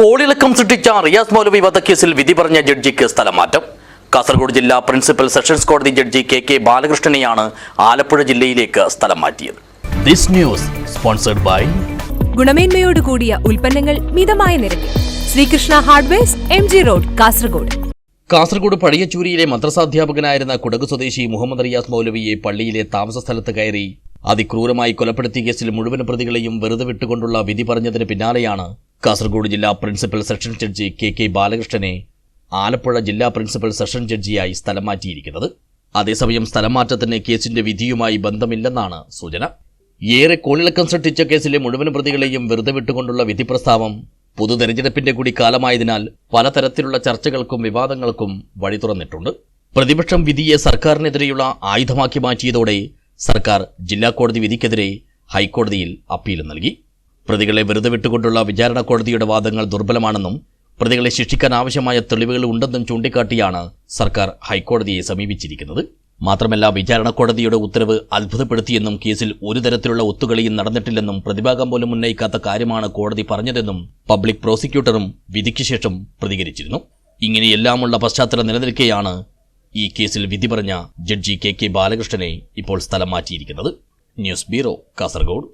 കോളിളക്കം സൃഷ്ടിച്ച റിയാസ് മൗലവി വധക്കേസിൽ വിധി പറഞ്ഞ ജഡ്ജിക്ക് സ്ഥലമാറ്റം. കാസർഗോഡ് ജില്ലാ പ്രിൻസിപ്പൽ സെഷൻസ് കോടതി ജഡ്ജി കെ കെ ബാലകൃഷ്ണനെയാണ് ആലപ്പുഴ ജില്ലയിലേക്ക് സ്ഥലം മാറ്റിയത് ദിസ് ന്യൂസ് സ്പോൺസർഡ് ബൈ ഗുണമേന്മയോട് കൂടിയ ഉൽപ്പന്നങ്ങൾ മിതമായ നിരക്കിൽ. Sreekrishna hardwares M G road Kasaragod. Kasaragod പഴയച്ചൂരിയിലെ മദ്രസാധ്യാപകനായിരുന്ന കുടക് സ്വദേശി മുഹമ്മദ് റിയാസ് മൗലവിയെ പള്ളിയിലെ താമസ സ്ഥലത്ത് കയറി അതിക്രൂരമായി കൊലപ്പെടുത്തിയ കേസിൽ മുഴുവൻ പ്രതികളെയും വെറുതെ വിട്ടുകൊണ്ടുള്ള വിധി പറഞ്ഞതിന് പിന്നാലെയാണ് കാസർഗോഡ് ജില്ലാ principal session judge K K ബാലകൃഷ്ണനെ Alappuzha ജില്ലാ പ്രിൻസിപ്പൽ സെഷൻ ജഡ്ജിയായി സ്ഥലം മാറ്റിയിരിക്കുന്നത്. അതേസമയം സ്ഥലം മാറ്റത്തിന് കേസിന്റെ വിധിയുമായി ബന്ധമില്ലെന്നാണ് സൂചന. ഏറെ കോളിളക്കം സൃഷ്ടിച്ച കേസിലെ മുഴുവൻ പ്രതികളെയും വെറുതെ വിട്ടുകൊണ്ടുള്ള വിധി പ്രസ്താവം പൊതു തെരഞ്ഞെടുപ്പിന്റെ കൂടി കാലമായതിനാൽ പലതരത്തിലുള്ള ചർച്ചകൾക്കും വിവാദങ്ങൾക്കും വഴി തുറന്നിട്ടുണ്ട്. പ്രതിപക്ഷം വിധിയെ സർക്കാരിനെതിരെയുള്ള ആയുധമാക്കി മാറ്റിയതോടെ സർക്കാർ ജില്ലാ കോടതി വിധിക്കെതിരെ ഹൈക്കോടതിയിൽ അപ്പീൽ നൽകി. പ്രതികളെ വെറുതെ വിട്ടുകൊണ്ടുള്ള വിചാരണ കോടതിയുടെ വാദങ്ങൾ ദുർബലമാണെന്നും പ്രതികളെ ശിക്ഷിക്കാൻ ആവശ്യമായ തെളിവുകൾ ഉണ്ടെന്നും ചൂണ്ടിക്കാട്ടിയാണ് സർക്കാർ ഹൈക്കോടതിയെ സമീപിച്ചിരിക്കുന്നത്. മാത്രമല്ല വിചാരണ കോടതിയുടെ ഉത്തരവ് അത്ഭുതപ്പെടുത്തിയെന്നും കേസിൽ ഒരു തരത്തിലുള്ള ഒത്തുകളിയും നടന്നിട്ടില്ലെന്നും പ്രതിഭാഗം പോലും ഉന്നയിക്കാത്ത കാര്യമാണ് കോടതി പറഞ്ഞതെന്നും പബ്ലിക് പ്രോസിക്യൂട്ടറും വിധിക്ക് ശേഷം പ്രതികരിച്ചിരുന്നു. ഇങ്ങനെയെല്ലാമുള്ള പശ്ചാത്തലം നിലനിൽക്കെയാണ് ഈ കേസിൽ വിധി പറഞ്ഞ ജഡ്ജി കെ കെ ബാലകൃഷ്ണനെ ഇപ്പോൾ സ്ഥലം മാറ്റിയിരിക്കുന്നത്. News bureau Kasaragod.